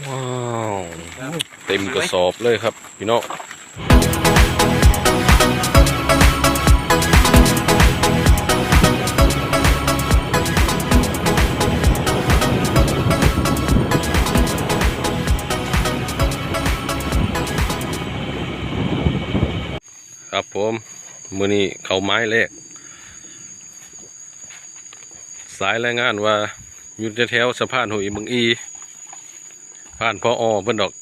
ว้าวเต็มกระสอบเลยครับพี่น้องครับผมมือนี้เขาไม้แรกสายรายงานว่าอยู่แถวสะพานหุยเมืองอี ผ่านพออเพิ่นดอก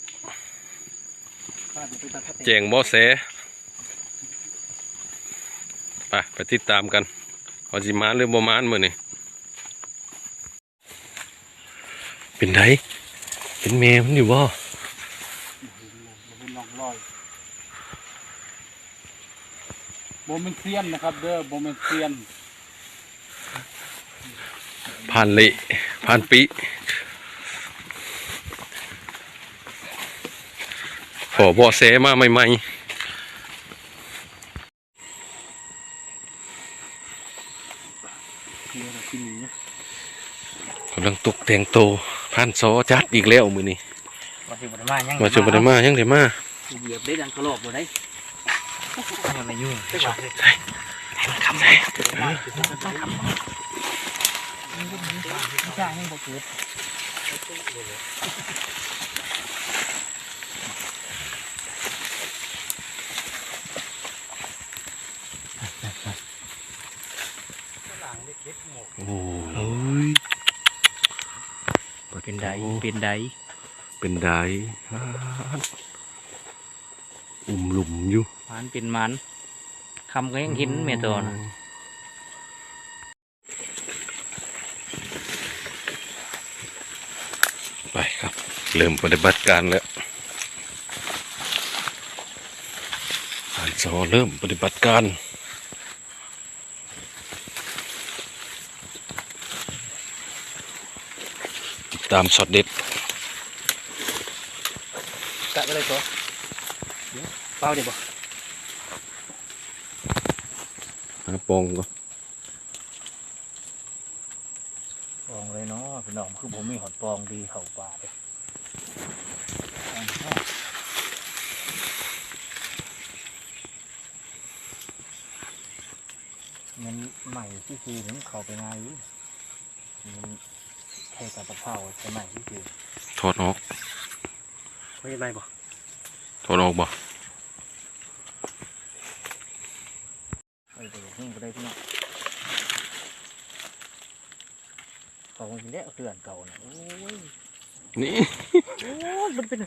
แจงบ่อแสไปไปติดตามกันว่าสิมานหรือบ่มานมื้อนี้เป็นไดเป็นแม่มันอยู่บ่เป็นร่องรอยโบเมนเซียนนะครับเด้อโบเมนเซียนผ่านเละผ่านปิ อบ่อแสมาใหม่เดี๋ยวเรากินอย่างนี้ๆกำลังตกแต่งโตวผ่านซอจัดอีกแล้วมื้อนี้มาถึงบันมายังมาชมบ่ได้มายังได้มาเหยียบได้ดังกระโหลกบ่ได้ยังไม่ยุ่งใช่คำไหนไม่ใช่ให้บ่เกิด โอ้ยเป็นใดเป็นใดเป็นไดอุ่มหลุมอยู่มันเป็นมันคำก็ยังเห็นเมียตัวนะไปครับเริ่มปฏิบัติการแล้วอันซอเริ่มปฏิบัติการ ติดตามช็อตเด็ดกะไปเลยตัวเปล่าเดี๋ยวบ่หาปองก็ปองเลยเนาะพี่น้องคือผมมีหอดปองดีเข้าป่าเลยมันใหม่ที่คือมันเข้าไปง่ายอยู่มันแค่กับตะเภาจะใหม่ที่คือถอดออกไม่ใช่บ่ถอดออกบ่ไอ้ตัวนี้ก็ได้พี่น้องเขาคงจะเละเกลื่อนเก่านะโอ้ยนี่ โอ้ยมันเป็น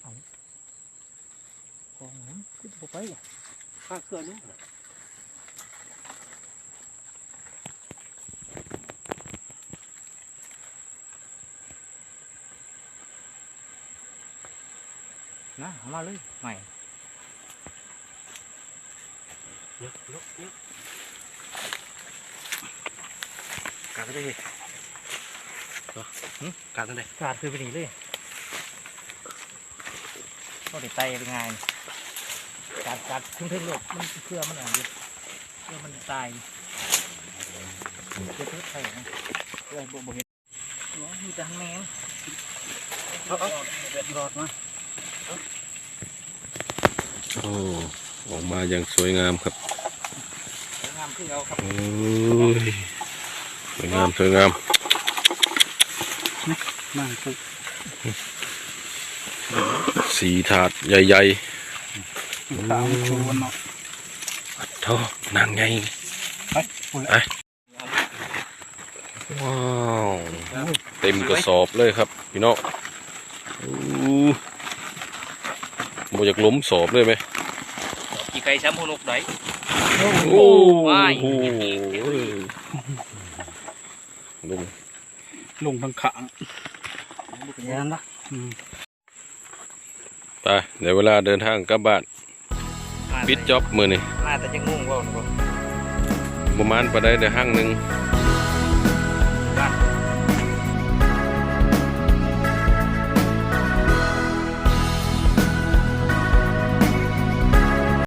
เอาของนั้นขึ้น บ่ไปอะข้าเกลือนี่นะเอามาเลยใหม่ยกยกยกการไปได้เหรอการไปได้กาดคือไปหนีเลยก็ติดไตเป็นไง กาดกาดทึ่งทึ่งๆโลกมันเพื่อมันอ่อนดิเพื่อมันตายเพื่อเพื่อไทยนะเพื่อบ่บ่เห็นเนาะมีแต่แมงเอาเอาเด็ดรอดมาโอ้ออกมาอย่างสวยงามครับสวยงามขึ้นเอาครับโอ้ยสวยงามสวยงามนั่งปุ๊บสีถาดใหญ่ ขาวชวนเนาะๆท่อนางไงไปพูดไปว้าวเต็มกระสอบเลยครับ พี่น้องอู้บ่อยากล้มสอบเลยไหมกี่ไก่ช้ำหัวนกไหนโอ้ว้ายโหลุงลงทางขางเป็นยังนะไปเดี๋ยวเวลาเดินทางกลับบ้าน ปิดจ็อบมือนี่มาแต่จะงงว่าหนูประมาณไปได้เดี๋ยวห้างหนึ่งเ